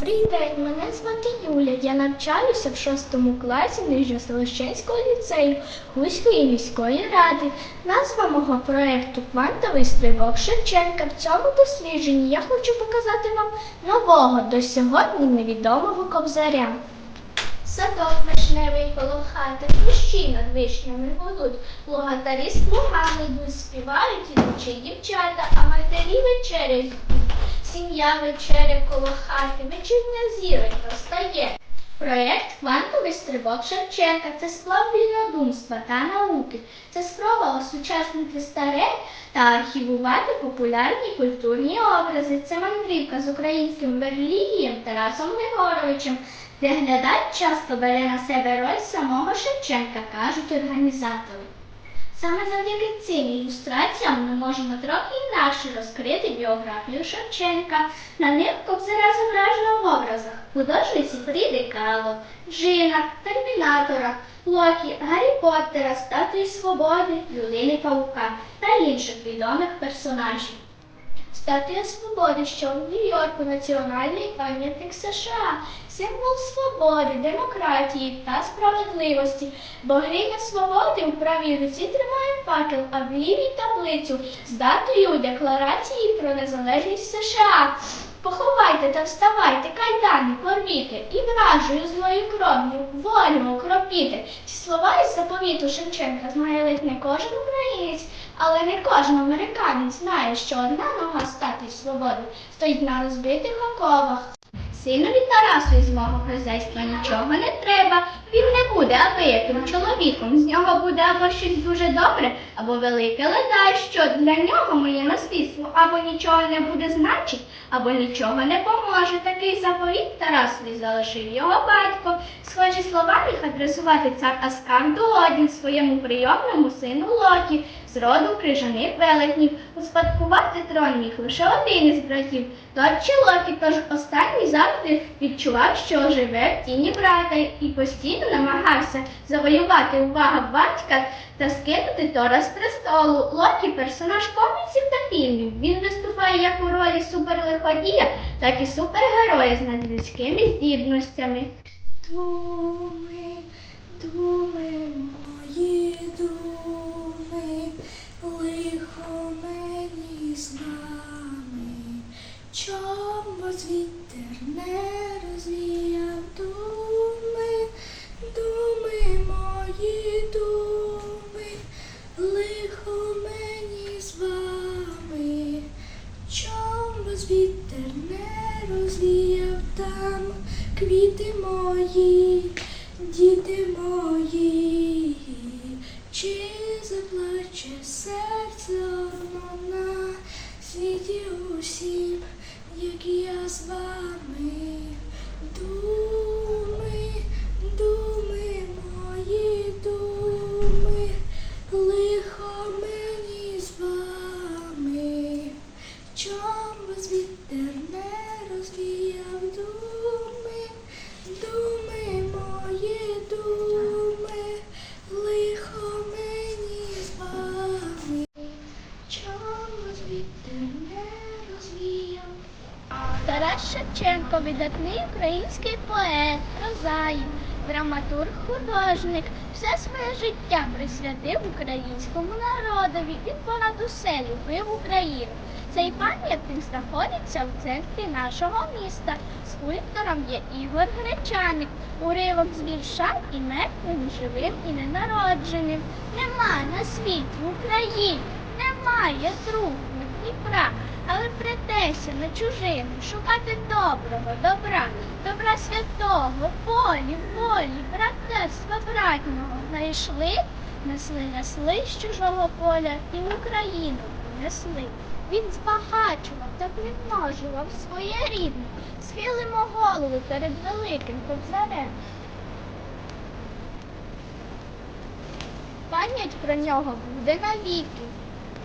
Добрий день, мене звати Юля. Я навчаюся в шостому класі Нижньоселищенського ліцею Хуської міської ради. Назва мого проєкту Квантовий стрибок Шевченка. В цьому дослідженні я хочу показати вам нового до сьогодні невідомого кобзаря. Садок вишневий коло хати, кущі над вишнями гудуть, лугатарі з плугами йдуть, співають ідучі дівчата, а матері вечерять. Сім'я вечеря коло хати, вечірня зіронька встає. Проєкт Квантовий стрибок Шевченка це сплав вільнодумства та науки. Це спроба осучаснити старе та архівувати популярні культурні образи. Це мандрівка з українським релігієм Тарасом Григоровичем, де глядач часто бере на себе роль самого Шевченка, кажуть організатори. Саме завдяки цим ілюстраціям ми можемо трохи інакше розкрити біографію Шевченка. На них кобзаря зображено в образах художниці Фріди Кало, Джина, Термінатора, Локі, Гаррі Поттера, Статуї Свободи, Людини Павука та інших відомих персонажів. Статуя свободи, що в Нью-Йорку національний пам'ятник США, символ свободи, демократії та справедливості. Богиня свободи у правій руці тримає факел, а в лівій таблицю з датою декларації про незалежність США. Поховайте та вставайте, кайдани, порвіте, і вражою злою кров'ю, волю окропіте. Ці слова із заповіту Шевченка знає ледь не кожен українець, але не кожен американець знає, що одна нога стати свободи стоїть на розбитих оковах. Синові Тарасу із мого хазяйства нічого не треба. Він не буде абияким чоловіком. З нього буде або щось дуже добре, або велике ледай, що для нього моє наслідство або нічого не буде значить, або нічого не поможе. Такий заповіт Тарасові залишив його батько. Схожі слова міг адресувати цар Аскар Дуодін своєму прийомному сину Локі з роду крижаних велетнів. Успадкувати трон міг лише один із братів, Торчі Локі, тож останній завжди відчував, що живе в тіні брата і постійно намагався завоювати увагу батька та скинути Тора з престолу. Локі персонаж коміксів та фільмів. Він виступає як у ролі суперлиходія, так і супергероя з надлюдськими здібностями. Думи, думи, квіти мої, діти мої, чи заплаче серце на світі усім, як я з вами, думи, думи, мої думи, Тарас Шевченко видатний український поет, прозаїк, драматург, художник, все своє життя присвятив українському народові. Він понад усе любив Україну. Цей пам'ятник знаходиться в центрі нашого міста. Скульптором є Ігор Гречаник, уривок з вірша і мертвим, живим, і ненародженим. Нема на світі Україні, немає другу Дніпра, але претеся на чужину, шукати доброго, добра, добра святого, волі, волі, братерства братнього. Знайшли, несли, несли з чужого поля і Україну принесли. Він збагачував та примножував своє рідне. Схилимо голову перед великим кобзарем. Пам'ять про нього буде навіки.